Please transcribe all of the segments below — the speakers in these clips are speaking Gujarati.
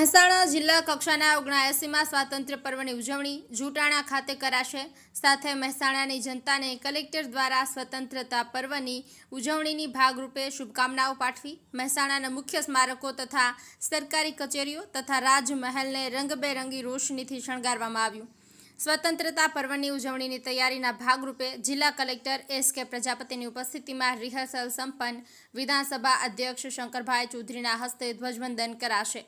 જિલ્લા કક્ષાના ઓગણાએસીમાં સ્વાતંત્ર્ય પર્વની ઉજવણી જૂટાણા ખાતે કરાશે. સાથે મહેસાણાની જનતાને કલેક્ટર દ્વારા સ્વતંત્રતા પર્વની ઉજવણીની ભાગરૂપે શુભકામનાઓ પાઠવી. મહેસાણાના મુખ્ય સ્મારકો તથા સરકારી કચેરીઓ તથા રાજમહેલને રંગબેરંગી રોશનીથી શણગારવામાં આવ્યું. સ્વતંત્રતા પર્વની ઉજવણીની તૈયારીના ભાગરૂપે જિલ્લા કલેક્ટર એસ કે પ્રજાપતિની ઉપસ્થિતિમાં રિહર્સલ સંપન્ન વિધાનસભા અધ્યક્ષ શંકરભાઈ ચૌધરીના હસ્તે ધ્વજવંદન કરાશે.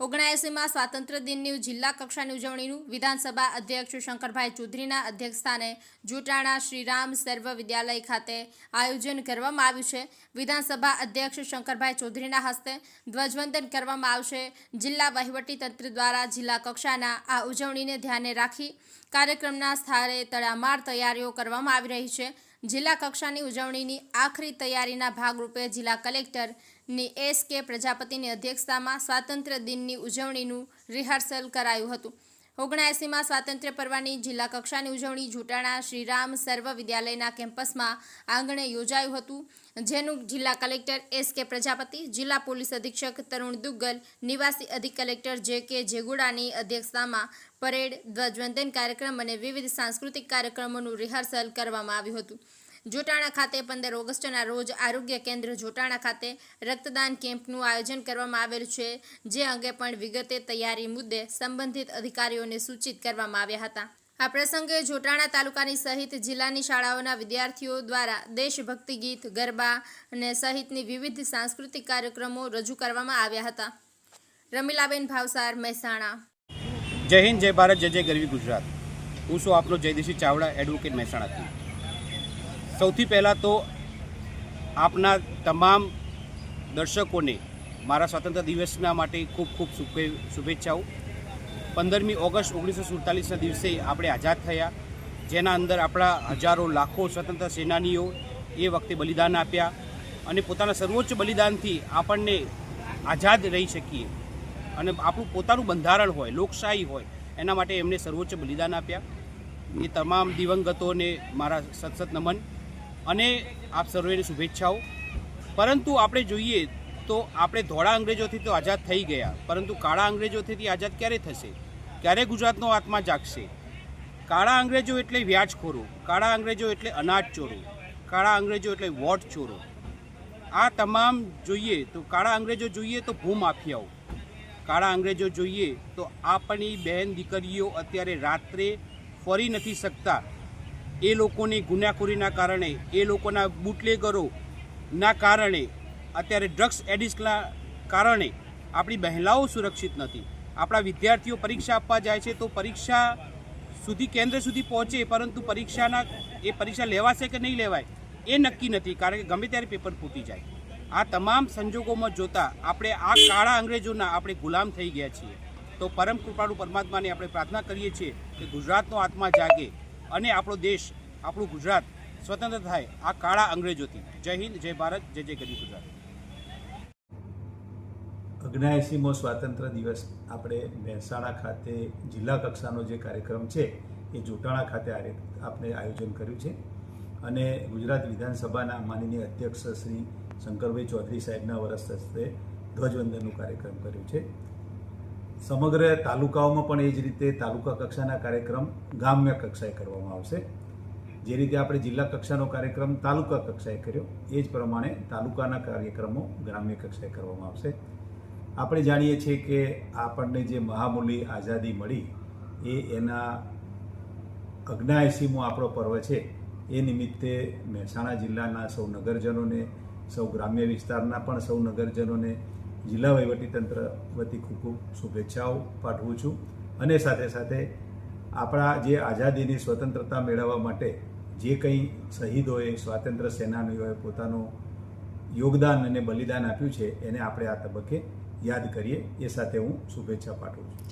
ઓગણએંસીમાં સ્વાતંત્ર્ય દિનની જિલ્લા કક્ષાની ઉજવણીનું વિધાનસભા અધ્યક્ષ શંકરભાઈ ચૌધરીના અધ્યક્ષસ્થાને જૂટાણા શ્રીરામ સર્વ વિદ્યાલય ખાતે આયોજન કરવામાં આવ્યું છે. વિધાનસભા અધ્યક્ષ શંકરભાઈ ચૌધરીના હસ્તે ધ્વજવંદન કરવામાં આવશે. જિલ્લા વહીવટીતંત્ર દ્વારા જિલ્લા કક્ષાના આ ઉજવણીને ધ્યાને રાખી કાર્યક્રમના સ્થળે તડામાર તૈયારીઓ કરવામાં આવી રહી છે. જિલ્લા કક્ષાની ઉજવણીની આખરી તૈયારીના ભાગરૂપે જિલ્લા કલેક્ટરની એસ કે પ્રજાપતિની અધ્યક્ષતામાં સ્વાતંત્ર્ય દિનની ઉજવણીનું રિહર્સલ કરાયું હતું. ઓગણએંસીમાં સ્વાતંત્ર્ય પર્વની જિલ્લા કક્ષાની ઉજવણી જૂટાણા શ્રીરામ સર્વ વિદ્યાલયના કેમ્પસમાં આંગણે યોજાયું હતું, જેનું જિલ્લા કલેક્ટર એસ કે પ્રજાપતિ, જિલ્લા પોલીસ અધિક્ષક તરુણ દુગ્ગલ, નિવાસી અધિક કલેક્ટર જે કે જેગુડાની અધ્યક્ષતામાં પરેડ ધ્વજવંદન કાર્યક્રમ અને વિવિધ સાંસ્કૃતિક કાર્યક્રમોનું રિહર્સલ કરવામાં આવ્યું હતું. જોટાણા ખાતે પંદર ઓગસ્ટના રોજ આરોગ્ય કેન્દ્ર જોટાણા ખાતે રક્તદાન કેમ્પનું આયોજન કરવામાં આવેલું છે, જે અંગે પણ વિગતે તૈયારી મુદ્દે સંબંધિત અધિકારીઓને સૂચિત કરવામાં આવ્યા હતા. આ પ્રસંગે જોટાણા તાલુકાની સહિત જિલ્લાની શાળાઓના વિદ્યાર્થીઓ દ્વારા દેશભક્તિ ગીત, ગરબા અને સહિતની વિવિધ સાંસ્કૃતિક કાર્યક્રમો રજૂ કરવામાં આવ્યા હતા. રમીલાબેન ભાવસાર, મહેસાણા. જય હિન્દ, જય ભારત, જય જય ગરવી ગુજરાત. હું છું આપનો જયદેશી ચાવડા એડવોકેટ મહેસાણાથી. સૌથી પહેલાં તો આપના તમામ દર્શકોને મારા સ્વતંત્ર દિવસના માટે ખૂબ ખૂબ શુભે, શુભેચ્છાઓ. પંદરમી ઓગસ્ટ ઓગણીસો સુડતાલીસના દિવસે આપણે આઝાદ થયા. જેના અંદર આપણા હજારો, લાખો સ્વતંત્ર સેનાનીઓ એ વખતે બલિદાન આપ્યા અને પોતાના સર્વોચ્ચ બલિદાનથી આપણને આઝાદ રહી શકીએ. અને આપણું પોતાનું બંધારણ હોય, લોકશાહી હોય, એના માટે એમને સર્વોચ્ચ બલિદાન આપ્યા. એ તમામ દિવંગતોને મારા સતસત નમન. અને આપ સર્વેને શુભેચ્છાઓ. પરંતુ આપણે જોઈએ તો આપણે ધોળા અંગ્રેજોથી તો આઝાદ થઈ ગયા, પરંતુ કાળા અંગ્રેજોથી આઝાદ ક્યારે થશે? ક્યારે ગુજરાતનો આત્મા જાગશે? કાળા અંગ્રેજો એટલે વ્યાજખોરો, કાળા અંગ્રેજો એટલે અનાજ ચોરો કાળા અંગ્રેજો એટલે વોટ ચોરો આ તમામ જોઈએ તો કાળા અંગ્રેજો જોઈએ તો ભૂમાફિયાઓ. કાળા અંગ્રેજો જોઈએ તો આપણી બહેન દીકરીઓ અત્યારે રાત્રે ફરી નથી શકતા. એ લોકોની ગુનાખોરીના કારણે, એ લોકોના બુટલેગરોના કારણે, અત્યારે ડ્રગ્સ એડિક્ટના કારણે આપણી મહિલાઓ સુરક્ષિત નથી. આપણા વિદ્યાર્થીઓ પરીક્ષા આપવા જાય છે તો પરીક્ષા સુધી, કેન્દ્ર સુધી પહોંચે, પરંતુ પરીક્ષાના, એ પરીક્ષા લેવાશે કે નહીં લેવાય, એ નક્કી નથી, કારણ કે ગમે ત્યારે પેપર ફૂટી જાય. આ તમામ સંજોગોમાં જોતા આપણે આ કાળા અંગ્રેજોના આપણે ગુલામ થઈ ગયા છીએ. તો પરમ કૃપાળુ પરમાત્માને આપણે પ્રાર્થના કરીએ છીએ કે ગુજરાતનો આત્મા જાગે અને આપણો દેશ, આપણું ગુજરાત સ્વતંત્ર થાય આ કાળા અંગ્રેજોથી. જય હિન્દ, જય ભારત, જય જય ગરી ગુજરાત. અગ્નાએસીમો સ્વાતંત્ર્ય દિવસ આપણે મહેસાણા ખાતે જિલ્લા કક્ષાનો જે કાર્યક્રમ છે, એ જોટાણા ખાતે આપણે આયોજન કર્યું છે. અને ગુજરાત વિધાનસભાના માનનીય અધ્યક્ષ શ્રી શંકરભાઈ ચૌધરી સાહેબના વરસ હસ્તે ધ્વજવંદનનું કાર્યક્રમ કર્યું છે. સમગ્ર તાલુકાઓમાં પણ એ જ રીતે તાલુકા કક્ષાના કાર્યક્રમ ગામ્ય કક્ષાએ કરવામાં આવશે. જે રીતે આપણે જિલ્લા કક્ષાનો કાર્યક્રમ તાલુકા કક્ષાએ કર્યો, એ જ પ્રમાણે તાલુકાના કાર્યક્રમો ગ્રામ્ય કક્ષાએ કરવામાં આવશે. આપણે જાણીએ છીએ કે આપણને જે મહામૂલી આઝાદી મળી, એ એના અગ્નાયસીમો આપણો પર્વ છે. એ નિમિત્તે મહેસાણા જિલ્લાના સૌ નગરજનોને, સૌ ગ્રામ્ય વિસ્તારના પણ સૌ નગરજનોને જિલ્લા વહીવટીતંત્ર વતી ખૂબ ખૂબ શુભેચ્છાઓ પાઠવું છું. અને સાથે સાથે આપણા જે આઝાદીની સ્વતંત્રતા મેળવવા માટે જે કંઈ શહીદોએ સ્વાતંત્ર્ય સેનાનીઓએ પોતાનું યોગદાન અને બલિદાન આપ્યું છે, એને આપણે આ તબક્કે યાદ કરીએ. એ સાથે હું શુભેચ્છા પાઠવું છું.